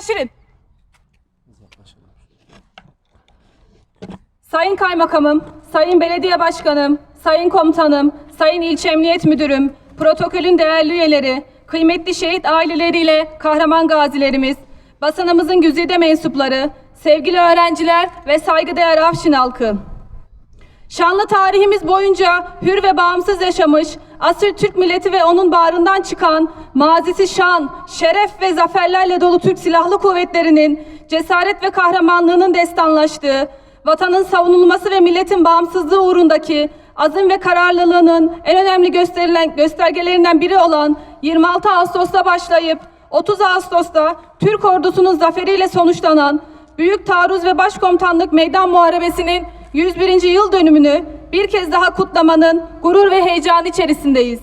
Sibel Şirin. Sayın Kaymakamım, Sayın Belediye Başkanım, Sayın Komutanım, Sayın İlçe Emniyet Müdürüm, protokolün değerli üyeleri, kıymetli şehit aileleriyle kahraman gazilerimiz, basınımızın güzide mensupları, sevgili öğrenciler ve saygıdeğer Afşin halkı. Şanlı tarihimiz boyunca hür ve bağımsız yaşamış, asır Türk milleti ve onun bağrından çıkan, mazisi şan, şeref ve zaferlerle dolu Türk Silahlı Kuvvetleri'nin cesaret ve kahramanlığının destanlaştığı, vatanın savunulması ve milletin bağımsızlığı uğrundaki azim ve kararlılığının en önemli gösterilen göstergelerinden biri olan 26 Ağustos'ta başlayıp 30 Ağustos'ta Türk ordusunun zaferiyle sonuçlanan Büyük Taarruz ve Başkomutanlık Meydan Muharebesi'nin 101. yıl dönümünü bir kez daha kutlamanın gurur ve heyecanı içerisindeyiz.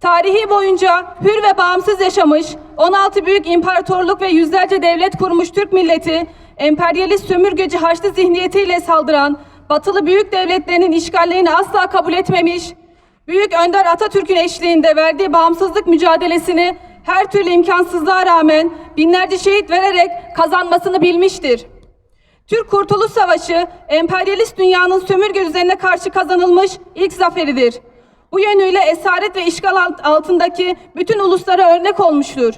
Tarihi boyunca hür ve bağımsız yaşamış, 16 büyük imparatorluk ve yüzlerce devlet kurmuş Türk milleti, emperyalist sömürgeci Haçlı zihniyetiyle saldıran batılı büyük devletlerinin işgallerini asla kabul etmemiş, Büyük Önder Atatürk'ün eşliğinde verdiği bağımsızlık mücadelesini her türlü imkansızlığa rağmen binlerce şehit vererek kazanmasını bilmiştir. Türk Kurtuluş Savaşı, emperyalist dünyanın sömürge düzenine karşı kazanılmış ilk zaferidir. Bu yönüyle esaret ve işgal alt- altındaki bütün uluslara örnek olmuştur.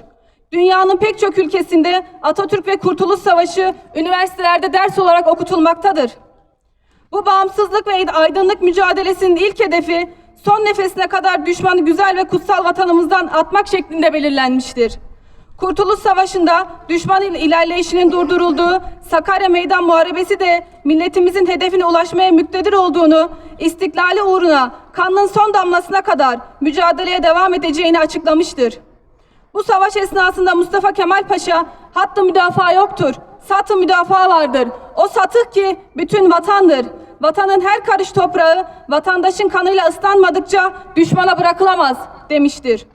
Dünyanın pek çok ülkesinde Atatürk ve Kurtuluş Savaşı üniversitelerde ders olarak okutulmaktadır. Bu bağımsızlık ve aydınlık mücadelesinin ilk hedefi son nefesine kadar düşmanı güzel ve kutsal vatanımızdan atmak şeklinde belirlenmiştir. Kurtuluş Savaşı'nda düşmanın ilerleyişinin durdurulduğu Sakarya Meydan Muharebesi de milletimizin hedefine ulaşmaya müktedir olduğunu, istiklali uğruna kanın son damlasına kadar mücadeleye devam edeceğini açıklamıştır. Bu savaş esnasında Mustafa Kemal Paşa hattı müdafaa yoktur. Satı müdafaa vardır. O satık ki bütün vatandır. Vatanın her karış toprağı vatandaşın kanıyla ıslanmadıkça düşmana bırakılamaz demiştir.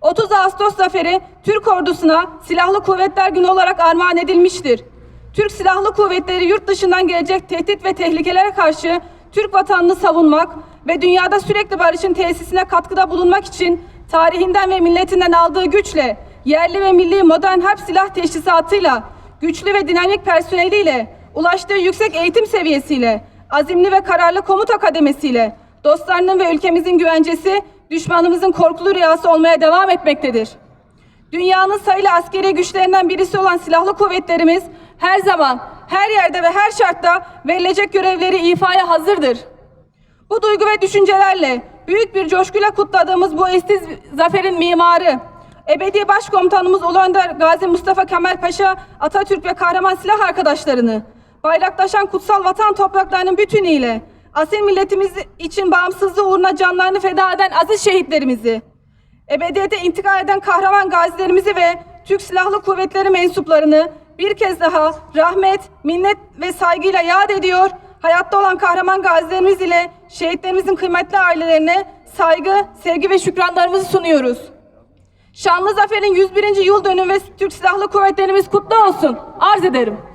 30 Ağustos zaferi Türk ordusuna Silahlı Kuvvetler Günü olarak armağan edilmiştir. Türk Silahlı Kuvvetleri yurt dışından gelecek tehdit ve tehlikelere karşı Türk vatanını savunmak ve dünyada sürekli barışın tesisine katkıda bulunmak için tarihinden ve milletinden aldığı güçle, yerli ve milli modern harp silah teşhisatıyla, güçlü ve dinamik personeliyle, ulaştığı yüksek eğitim seviyesiyle, azimli ve kararlı komuta kademesiyle, dostlarının ve ülkemizin güvencesi, düşmanımızın korkulu rüyası olmaya devam etmektedir. Dünyanın sayılı askeri güçlerinden birisi olan silahlı kuvvetlerimiz her zaman, her yerde ve her şartta verilecek görevleri ifaya hazırdır. Bu duygu ve düşüncelerle büyük bir coşkuyla kutladığımız bu eşsiz zaferin mimarı, ebedi başkomutanımız Ulu Önder Gazi Mustafa Kemal Paşa, Atatürk ve kahraman silah arkadaşlarını, bayraktaşan kutsal vatan topraklarının bütünüyle, asil milletimiz için bağımsızlığı uğruna canlarını feda eden aziz şehitlerimizi, ebediyete intikal eden kahraman gazilerimizi ve Türk Silahlı Kuvvetleri mensuplarını bir kez daha rahmet, minnet ve saygıyla yad ediyor. Hayatta olan kahraman gazilerimiz ile şehitlerimizin kıymetli ailelerine saygı, sevgi ve şükranlarımızı sunuyoruz. Şanlı Zafer'in 101. yıl dönümü ve Türk Silahlı Kuvvetlerimiz kutlu olsun. Arz ederim.